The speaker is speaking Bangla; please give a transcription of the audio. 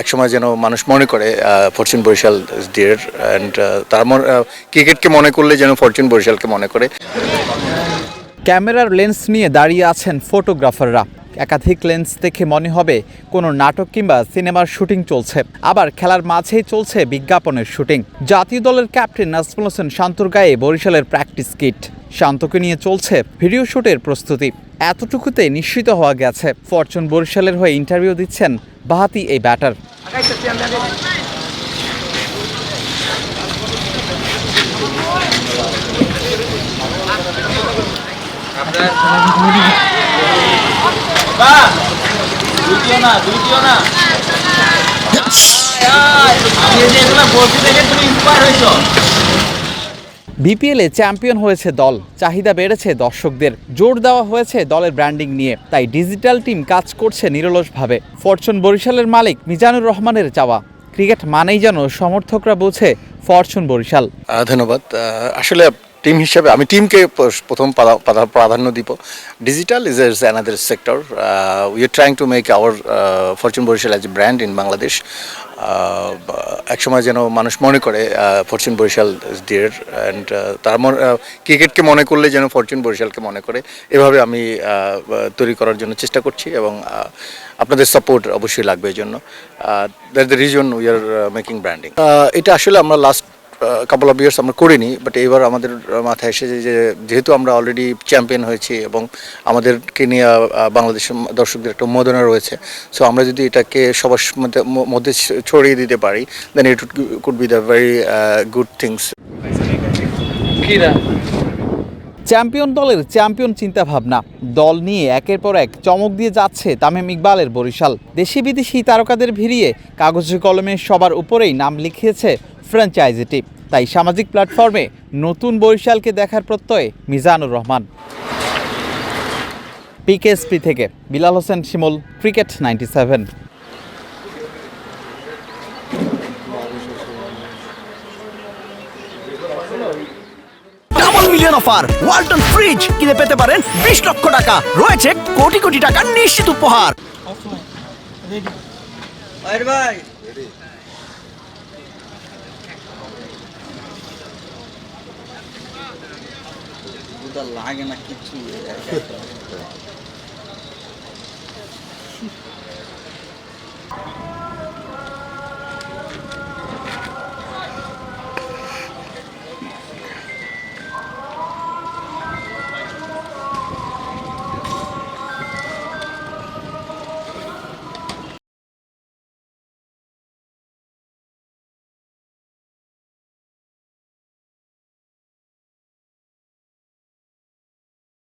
একসময় যেন মানুষ মনে করে ফরচুন বরিশাল ডিয়ার অ্যান্ড তার ক্রিকেটকে মনে করলে যেন ফরচুন বরিশালকে মনে করে। ক্যামেরার লেন্স নিয়ে দাঁড়িয়ে আছেন ফটোগ্রাফাররা। একাধিক লেন্স দেখে মনে হবে কোনো নাটক কিংবা সিনেমার শুটিং চলছে। আবার খেলার মাঝেই চলছে বিজ্ঞাপনের শুটিং। জাতীয় দলের ক্যাপ্টেন নাজমুল হোসেন শান্তর গায়ে বরিশালের প্র্যাকটিস কিট শান্তকে নিয়ে চলছে ভিডিও শুটের প্রস্তুতি। এতটুকুতে নিশ্চিত হওয়া গেছে। ফরচুন বরিশালের হয়ে ইন্টারভিউ দিচ্ছেন বাহাতি এই ব্যাটার। তুমি বিপিএলে চ্যাম্পিয়ন হয়েছে দল। চাহিদা বেড়েছে দর্শকদের। জোর দেওয়া হয়েছে দলের ব্র্যান্ডিং নিয়ে। তাই ডিজিটাল টিম কাজ করছে নিরলসভাবে। ফরচুন বরিশালের মালিক মিজানুর রহমানের চাওয়া। ক্রিকেট মানেই যেন সমর্থকরা বোঝে ফরচুন বরিশাল। ধন্যবাদ। আসলে টিম হিসাবে আমি টিমকে প্রথম প্রাধা- প্রাধা- প্রাধান্য দিব। Digital is is another sector we are trying to make our fortune Barishal as brand in Bangladesh একসময় যেন মানুষ মনে করে ফরচুন বরিশাল ডিয়ার অ্যান্ড তার মনে ক্রিকেটকে মনে করলে যেন ফরচুন বরিশালকে মনে করে। এভাবে আমি তৈরি করার জন্য চেষ্টা করছি এবং আপনাদের সাপোর্ট অবশ্যই লাগবে এই জন্য that the reason we are making branding এটা আসলে আমরা লাস্ট কাপল অফ ইয়ার্স আমরা করিনি বাট এবার আমাদের মাথায় এসেছে যে যেহেতু আমরা অলরেডি চ্যাম্পিয়ন হয়েছি এবং আমাদেরকে নিয়ে বাংলাদেশের দর্শকদের একটা উন্মোদনা রয়েছে সো আমরা যদি এটাকে সবার মধ্যে মধ্যে ছড়িয়ে দিতে পারি then it could be the very good things champion দলের চ্যাম্পিয়ন চিন্তাভাবনা। দল নিয়ে একের পর এক চমক দিয়ে যাচ্ছে তামিম ইকবালের বরিশাল। দেশি বিদেশি তারকাদের ভিড়িয়ে কাগজে কলমে সবার উপরেই নাম লিখিয়েছে ফ্র্যাঞ্চাইজিটি তাই সামাজিক প্ল্যাটফর্মে নতুন বরিশালকে দেখার প্রত্যয়ে মিজানুর রহমান। পিকেএসপি থেকে Bilal Hossain Shimul cricket ninety seven double million offer Walton fridge কিনে পেতে পারেন বিশ লক্ষ টাকা। রয়েছে কোটি কোটি টাকার নিশ্চিত উপহার। da lágrima que tu.